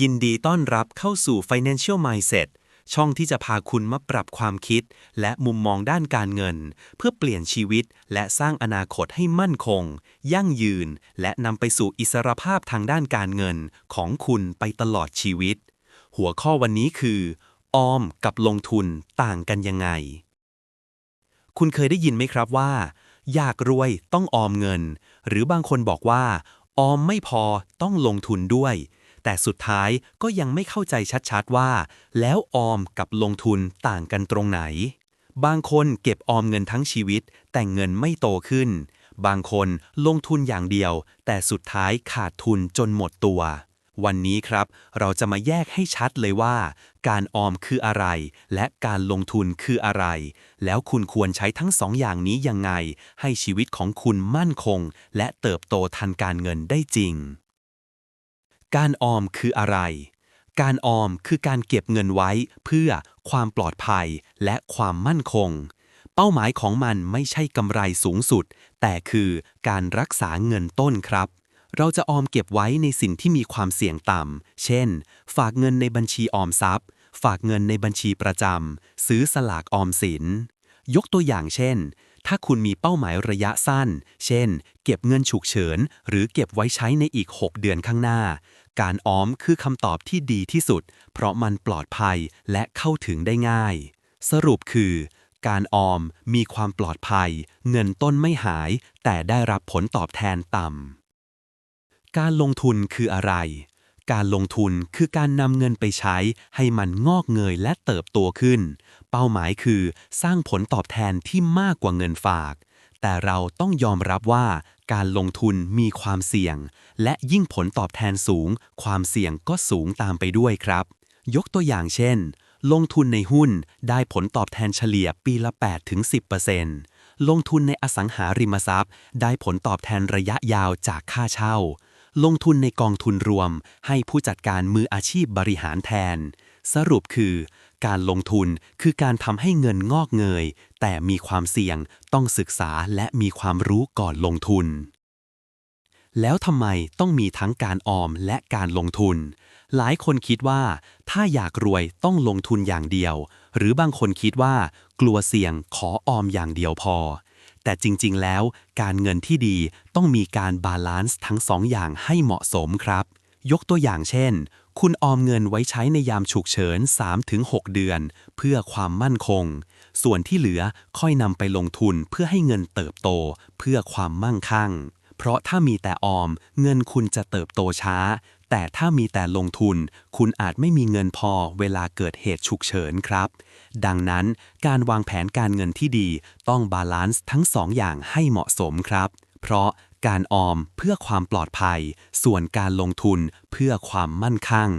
ยินดีต้อนรับเข้าสู่ Financial Mindset ช่องที่จะพาคุณมาปรับความคิด และมุมมองด้านการเงิน เพื่อเปลี่ยนชีวิต และสร้างอนาคตให้มั่นคง ยั่งยืน และนำไปสู่อิสรภาพทางด้านการเงินของคุณไปตลอดชีวิต หัวข้อวันนี้คือ ออมกับลงทุนต่างกันยังไง คุณเคยได้ยินไหมครับว่า อยากรวยต้องออมเงิน หรือบางคนบอกว่า ออมไม่พอต้องลงทุนด้วย แต่สุดท้ายก็ยังไม่เข้าใจชัดๆว่า แล้วออมกับลงทุนต่างกันตรงไหน บางคนเก็บออมเงินทั้งชีวิต แต่เงินไม่โตขึ้น บางคนลงทุนอย่างเดียว แต่สุดท้ายขาดทุนจนหมดตัว วันนี้ครับ เราจะมาแยกให้ชัดเลยว่า การออมคืออะไร และการลงทุนคืออะไร แล้วคุณควรใช้ทั้งสองอย่างนี้ยังไง ให้ชีวิตของคุณมั่นคง และเติบโตทันการเงินได้จริง การออมคืออะไร การออมคือการเก็บเงินไว้เพื่อความปลอดภัยและความมั่นคง เป้าหมายของมันไม่ใช่กำไรสูงสุด แต่คือการรักษาเงินต้นครับ เราจะออมเก็บไว้ในสิ่งที่มีความเสี่ยงต่ำ เช่น ฝากเงินในบัญชีออมทรัพย์ ฝากเงินในบัญชีประจำ ซื้อสลากออมสิน ยกตัวอย่างเช่นถ้าคุณมีเป้าหมายระยะสั้น เช่น เก็บเงินฉุกเฉิน หรือเก็บไว้ใช้ในอีก 6 เดือนข้างหน้า การออมคือคำตอบที่ดีที่สุด เพราะมันปลอดภัยและเข้าถึงได้ง่าย สรุปคือ การออมมีความปลอดภัย เงินต้นไม่หาย แต่ได้รับผลตอบแทนต่ำ การลงทุนคืออะไร การลงทุนคือการนำเงินไปใช้ ให้มันงอกเงยและเติบโตขึ้น เป้าหมายคือ สร้างผลตอบแทนที่มากกว่าเงินฝาก แต่เราต้องยอมรับว่าการลงทุนมีความเสี่ยง และยิ่งผลตอบแทนสูง ความเสี่ยงก็สูงตามไปด้วยครับ ยกตัวอย่างเช่น ลงทุนในหุ้นได้ผลตอบแทนเฉลี่ยปีละ 8-10%ลงทุนในอสังหาริมทรัพย์ ได้ผลตอบแทนระยะยาวจากค่าเช่า ลงทุนในกองทุนรวม ให้ผู้จัดการมืออาชีพบริหารแทน สรุปคือ การลงทุนคือการทำให้เงินงอกเงย แต่มีความเสี่ยงต้องศึกษาและมีความรู้ก่อนลงทุน แล้วทำไมต้องมีทั้งการออมและการลงทุน หลายคนคิดว่า ถ้าอยากรวยต้องลงทุนอย่างเดียว หรือบางคนคิดว่า กลัวเสี่ยงขอออมอย่างเดียวพอ แต่จริงๆ แล้วการเงินที่ดีต้องมีการบาลานซ์ทั้งสองอย่างให้เหมาะสมครับ ยกตัวอย่างเช่น คุณออมเงินไว้ใช้ในยามฉุกเฉิน 3-6 เดือน เพื่อความมั่นคง ส่วนที่เหลือค่อยนำไปลงทุนเพื่อให้เงินเติบโต เพื่อความมั่งคั่ง เพราะถ้ามีแต่ออม เงินคุณจะเติบโตช้า แต่ถ้ามีแต่ลงทุน คุณอาจไม่มีเงินพอเวลาเกิดเหตุฉุกเฉินครับ ดังนั้นการวางแผนการเงินที่ดีต้องบาลานซ์ทั้งสองอย่างให้เหมาะสมครับ เพราะ การออมเพื่อความปลอดภัย ส่วนการลงทุนเพื่อความมั่นคง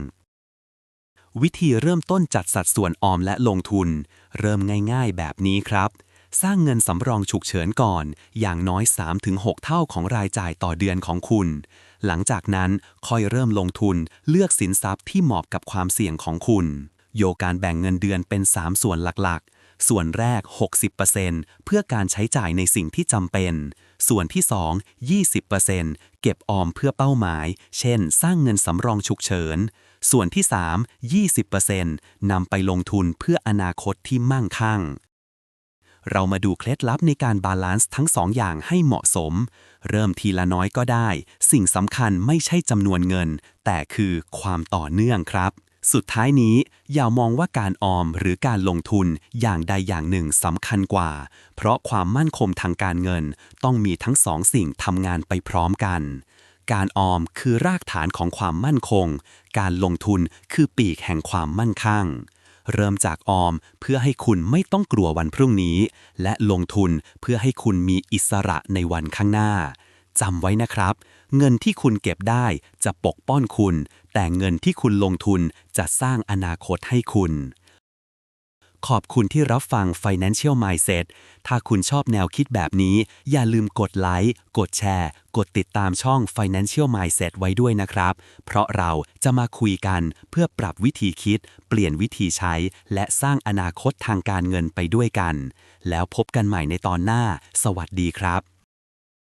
วิธีเริ่มต้นจัดสัดส่วนออมและลงทุน เริ่มง่ายๆแบบนี้ครับ สร้างเงินสำรองฉุกเฉินก่อน อย่างน้อย 3-6 เท่าของรายจ่ายต่อเดือนของคุณ หลังจากนั้นค่อยเริ่มลงทุนเลือกสินทรัพย์ที่เหมาะกับความเสี่ยงของคุณ โยการแบ่งเงินเดือนเป็น 3 ส่วนหลักๆ ส่วนแรก 60%เพื่อการใช้จ่ายในสิ่งที่จำเป็น ส่วนที่ 2 20%เก็บออมเพื่อเป้าหมาย เช่น สร้างเงินสำรองฉุกเฉิน ส่วนที่ 3 20%นำไปลงทุนเพื่ออนาคตที่มั่งคั่ง เรามาดูเคล็ดลับในการบาลานซ์ทั้งสองอย่างให้เหมาะสม เริ่มทีละน้อยก็ได้ สิ่งสำคัญไม่ใช่จำนวนเงิน แต่คือความต่อเนื่องครับ สุดท้ายนี้อย่ามองว่าการออมหรือการลงทุนอย่างใดอย่างหนึ่งสำคัญกว่า เพราะความมั่นคงทางการเงินต้องมีทั้งสองสิ่งทำงานไปพร้อมกัน การออมคือรากฐานของความมั่นคง การลงทุนคือปีกแห่งความมั่งคั่งเริ่มจากออมเพื่อให้คุณไม่ต้องกลัววันพรุ่งนี้ และลงทุนเพื่อให้คุณมีอิสระในวันข้างหน้า จำไว้นะครับ เงินที่คุณเก็บได้จะปกป้อนคุณ แต่เงินที่คุณลงทุนจะสร้างอนาคตให้คุณ ขอบคุณที่รับฟัง Financial Mindset ถ้าคุณชอบแนวคิดแบบนี้ อย่าลืมกดไลค์ กดแชร์ กดติดตามช่อง Financial Mindset ไว้ด้วยนะครับ เพราะเราจะมาคุยกันเพื่อปรับวิธีคิด เปลี่ยนวิธีใช้ และสร้างอนาคตทางการเงินไปด้วยกัน แล้วพบกันใหม่ในตอนหน้า สวัสดีครับ